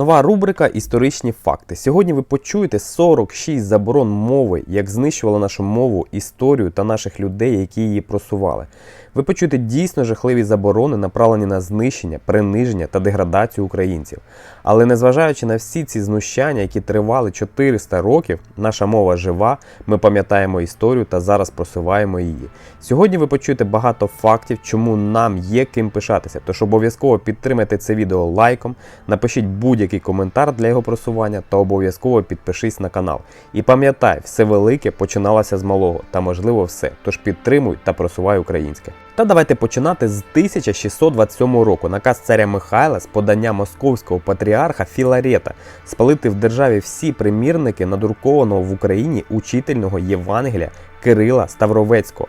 Нова рубрика Історичні факти. Сьогодні ви почуєте 46 заборон мови, як знищували нашу мову, історію та наших людей, які її просували. Ви почуєте дійсно жахливі заборони, направлені на знищення, приниження та деградацію українців. Але незважаючи на всі ці знущання, які тривали 400 років, наша мова жива, ми пам'ятаємо історію та зараз просуваємо її. Сьогодні ви почуєте багато фактів, чому нам є ким пишатися. Тож обов'язково підтримайте це відео лайком, напишіть будь-який коментар для його просування та обов'язково підпишись на канал. І пам'ятай, все велике починалося з малого та можливо все. Тож підтримуй та просувай українське. Та давайте починати з 1627 року. Наказ царя Михайла з подання московського патріарха Філарета спалити в державі всі примірники надрукованого в Україні учительного Євангелія Кирила Ставровецького.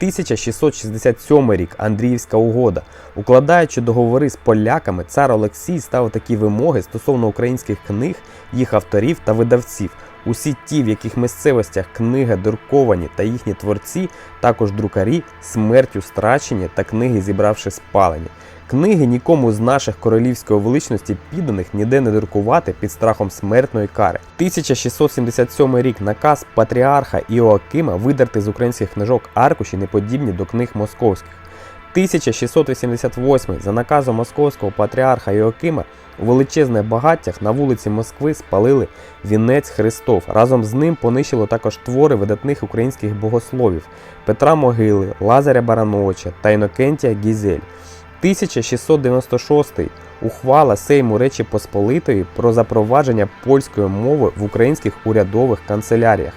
1667 рік Андріївська угода. Укладаючи договори з поляками, цар Олексій ставив такі вимоги стосовно українських книг, їх авторів та видавців. Усі ті, в яких місцевостях книги друковані та їхні творці, також друкарі, смертю страчені та книги зібравши спалені. Книги нікому з наших королівської величності підданих ніде не друкувати під страхом смертної кари. 1677 рік наказ патріарха Іоакима видерти з українських книжок аркуші неподібні до книг московських. 1688 за наказом московського патріарха Іоакима у величезних багаттях на вулиці Москви спалили вінець Христов. Разом з ним понищило також твори видатних українських богословів Петра Могили, Лазаря Барановича та Інокентія Гізель. 1696 ухвала Сейму Речі Посполитої про запровадження польської мови в українських урядових канцеляріях.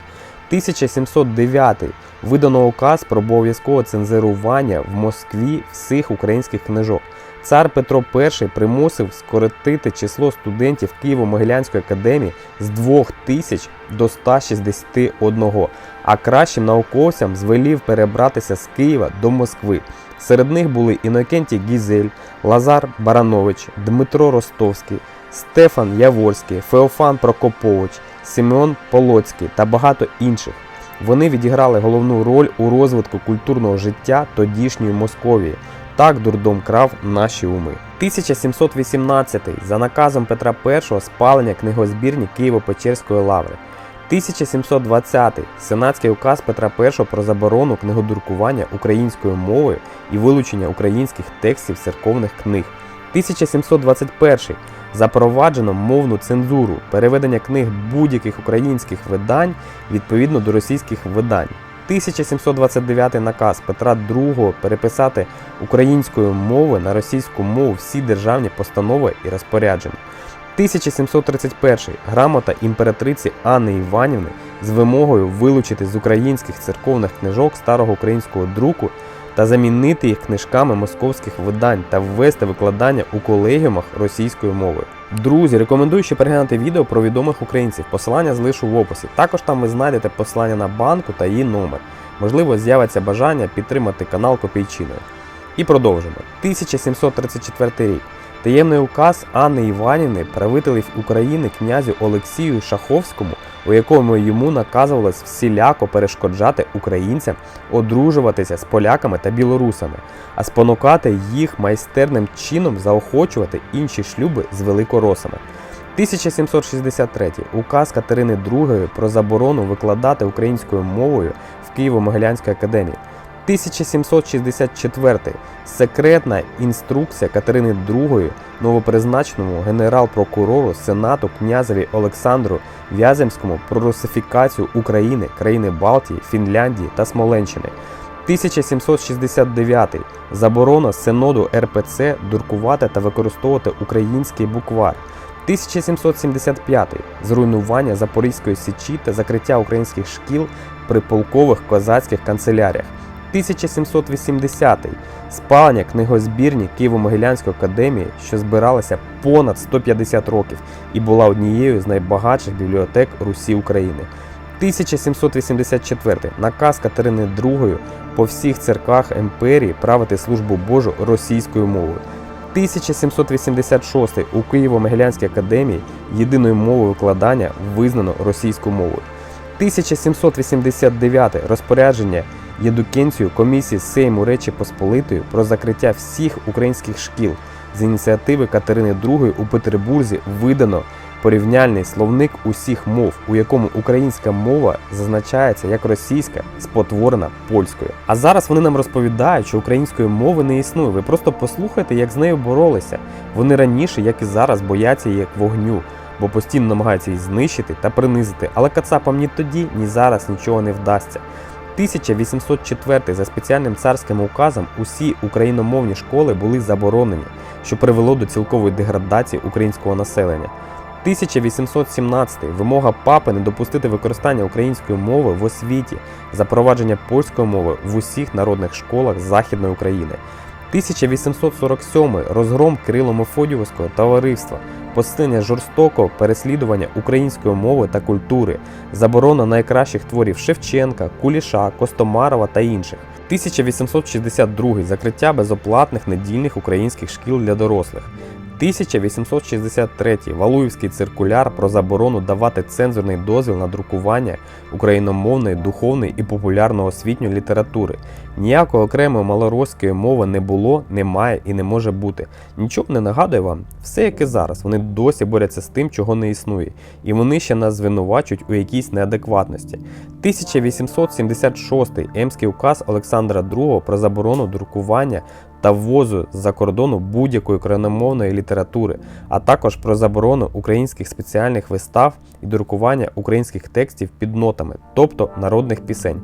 1709 видано указ про обов'язкове цензурування в Москві всіх українських книжок. Цар Петро І примусив скоротити число студентів Києво-Могилянської академії з 2000 до 161, а кращим науковцям звелів перебратися з Києва до Москви. Серед них були Інокентій Гізель, Лазар Баранович, Дмитро Ростовський, Стефан Яворський, Феофан Прокопович, Симеон Полоцький та багато інших. Вони відіграли головну роль у розвитку культурного життя тодішньої Московії. Так дурдом крав наші уми. 1718 за наказом Петра І спалення книгозбірні Києво-Печерської лаври. 1720 Сенатський указ Петра І про заборону книгодрукування українською мовою і вилучення українських текстів церковних книг. 1721 запроваджено мовну цензуру, переведення книг будь-яких українських видань відповідно до російських видань. 1729 наказ Петра II переписати українською мови на російську мову всі державні постанови і розпорядження. 1731 грамота імператриці Анни Іванівни з вимогою вилучити з українських церковних книжок старого українського друку та замінити їх книжками московських видань та ввести викладання у колегіумах російською мовою. Друзі, рекомендую ще переглянути відео про відомих українців. Посилання залишу в описі. Також там ви знайдете посилання на банку та її номер. Можливо, з'явиться бажання підтримати канал копійчиною. І продовжимо. 1734 рік. Таємний указ Анни Іванівни, правителів України князю Олексію Шаховському, у якому йому наказувалось всіляко перешкоджати українцям одружуватися з поляками та білорусами, а спонукати їх майстерним чином заохочувати інші шлюби з великоросами. 1763 указ Катерини II про заборону викладати українською мовою в Києво-Могилянській академії. 1764 секретна інструкція Катерини II новопризначеному генерал-прокурору Сенату князеві Олександру В'яземському про русифікацію України, країни Балтії, Фінляндії та Смоленщини. 1769 заборона Синоду РПЦ друкувати та використовувати український буквар. 1775 зруйнування Запорізької січі та закриття українських шкіл при полкових козацьких канцеляріях. 1780 спалення книгозбірні Києво-Могилянської академії, що збиралася понад 150 років і була однією з найбагатших бібліотек Русі України. 1784 наказ Катерини II по всіх церквах імперії правити службу Божу російською мовою. 1786 у Києво-Могилянській академії єдиною мовою викладання визнано російську мову. 1789 розпорядження Єдукенцію комісії Сейму Речі Посполитої про закриття всіх українських шкіл. з ініціативи Катерини II у Петербурзі видано порівняльний словник усіх мов, у якому українська мова зазначається як російська, спотворена польською. А зараз вони нам розповідають, що української мови не існує. Ви просто послухайте, як з нею боролися. Вони раніше, як і зараз, бояться її як вогню, бо постійно намагаються її знищити та принизити. Але кацапам ні тоді, ні зараз нічого не вдасться. 1804 за спеціальним царським указом усі україномовні школи були заборонені, що привело до цілкової деградації українського населення. 1817 вимога папи не допустити використання української мови в освіті, запровадження польської мови в усіх народних школах Західної України. 1847 розгром Кирило-Мефодіївського товариства, посилення жорстокого переслідування української мови та культури, заборона найкращих творів Шевченка, Куліша, Костомарова та інших. 1862 закриття безоплатних недільних українських шкіл для дорослих. 1863 Валуївський циркуляр про заборону давати цензурний дозвіл на друкування україномовної, духовної і популярно-освітньої літератури. Ніякої окремої малоросійської мови не було, немає і не може бути. Нічого не нагадує вам, все як і зараз. Вони досі борються з тим, чого не існує, і вони ще нас звинувачують у якійсь неадекватності. 1876 Емський указ Олександра II про заборону друкування та ввозу з-за кордону будь-якої україномовної літератури, а також про заборону українських спеціальних вистав і друкування українських текстів під нотами, тобто народних пісень.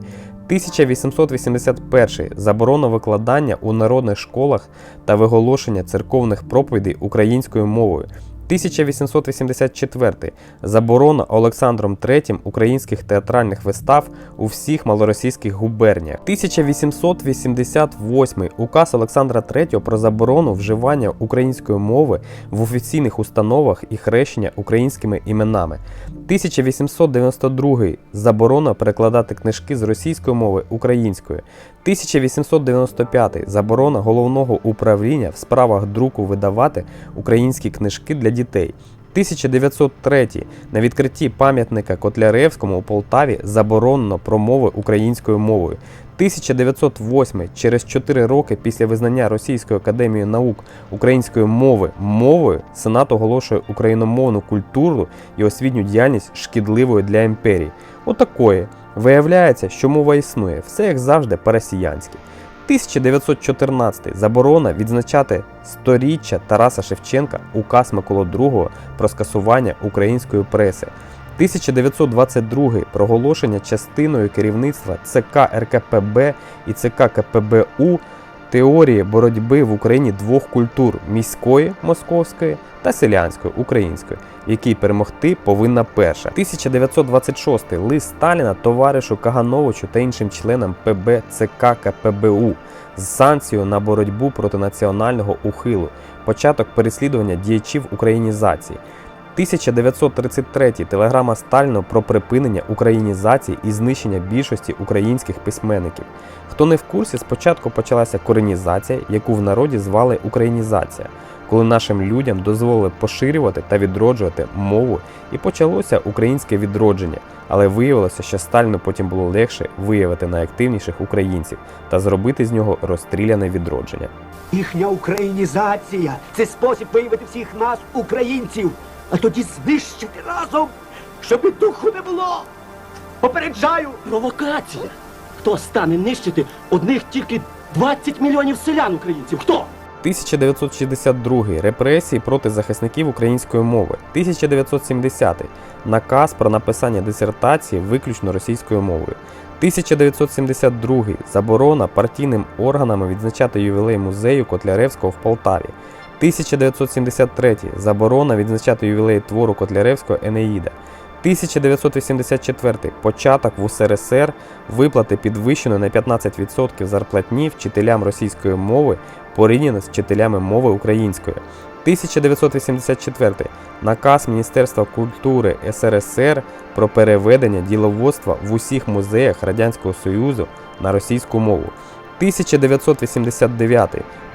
1881 заборона викладання у народних школах та виголошення церковних проповідей українською мовою. 1884 заборона Олександром III українських театральних вистав у всіх малоросійських губерніях. 1888 указ Олександра III про заборону вживання української мови в офіційних установах і хрещення українськими іменами. 1892 заборона перекладати книжки з російської мови українською. 1895 заборона головного управління в справах друку видавати українські книжки для дітей. 1903 на відкритті пам'ятника Котляревському у Полтаві заборонено промови українською мовою. 1908 через 4 роки після визнання Російської академії наук української мови мовою Сенат оголошує україномовну культуру і освітню діяльність шкідливою для імперії. Отакої. Виявляється, що мова існує, все як завжди по-росіянськи. 1914 заборона відзначати сторіччя Тараса Шевченка, указ Миколо II про скасування української преси. 1922 проголошення частиною керівництва ЦК РКПБ і ЦК КПБУ теорії боротьби в Україні двох культур міської московської та селянської української, якій перемогти повинна перша. 1926 лист Сталіна товаришу Кагановичу та іншим членам ПБ ЦК КПБУ з санкцією на боротьбу проти національного ухилу, початок переслідування діячів українізації. 1933 телеграма Сталіну про припинення українізації і знищення більшості українських письменників. Хто не в курсі, спочатку почалася коренізація, яку в народі звали українізація, коли нашим людям дозволили поширювати та відроджувати мову, і почалося українське відродження. Але виявилося, що Сталіну потім було легше виявити найактивніших українців та зробити з нього розстріляне відродження. Їхня українізація це спосіб виявити всіх нас, українців, а тоді знищити разом, щоб і духу не було. Попереджаю, Провокація! Хто стане нищити одних тільки 20 мільйонів селян українців? Хто? 1962 репресії проти захисників української мови. 1970 наказ про написання дисертації виключно російською мовою. 1972 заборона партійним органами відзначати ювілей музею Котляревського в Полтаві. 1973 заборона відзначати ювілей твору Котляревського Енеїда. 1984 початок в УСРСР виплати підвищеної на 15% зарплатні вчителям російської мови порівняно з вчителями мови української. 1984 наказ Міністерства культури СРСР про переведення діловодства в усіх музеях Радянського Союзу на російську мову. 1989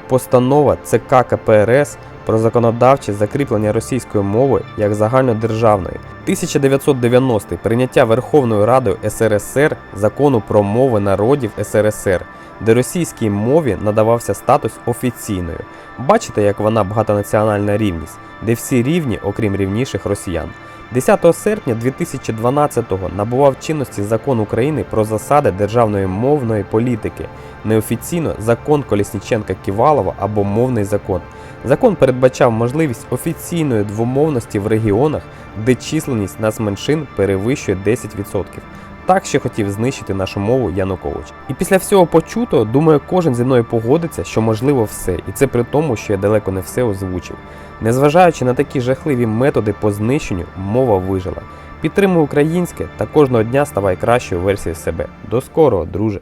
постанова ЦК КПРС про законодавче закріплення російської мови як загальнодержавної. 1990 прийняття Верховною Радою СРСР закону про мови народів СРСР, де російській мові надавався статус офіційною. Бачите, як вона багатонаціональна рівність, де всі рівні, окрім рівніших росіян. 10 серпня 2012-го набував чинності закон України про засади державної мовної політики, неофіційно закон Колісніченка Ківалова або мовний закон. Закон передбачав можливість офіційної двомовності в регіонах, де численність нацменшин перевищує 10%. Так ще хотів знищити нашу мову Янукович. І після всього почутого, думаю, кожен зі мною погодиться, що можливо все, і це при тому, що я далеко не все озвучив. Незважаючи на такі жахливі методи по знищенню, мова вижила. Підтримуй українське та кожного дня ставай кращою версією себе. До скорого, друже!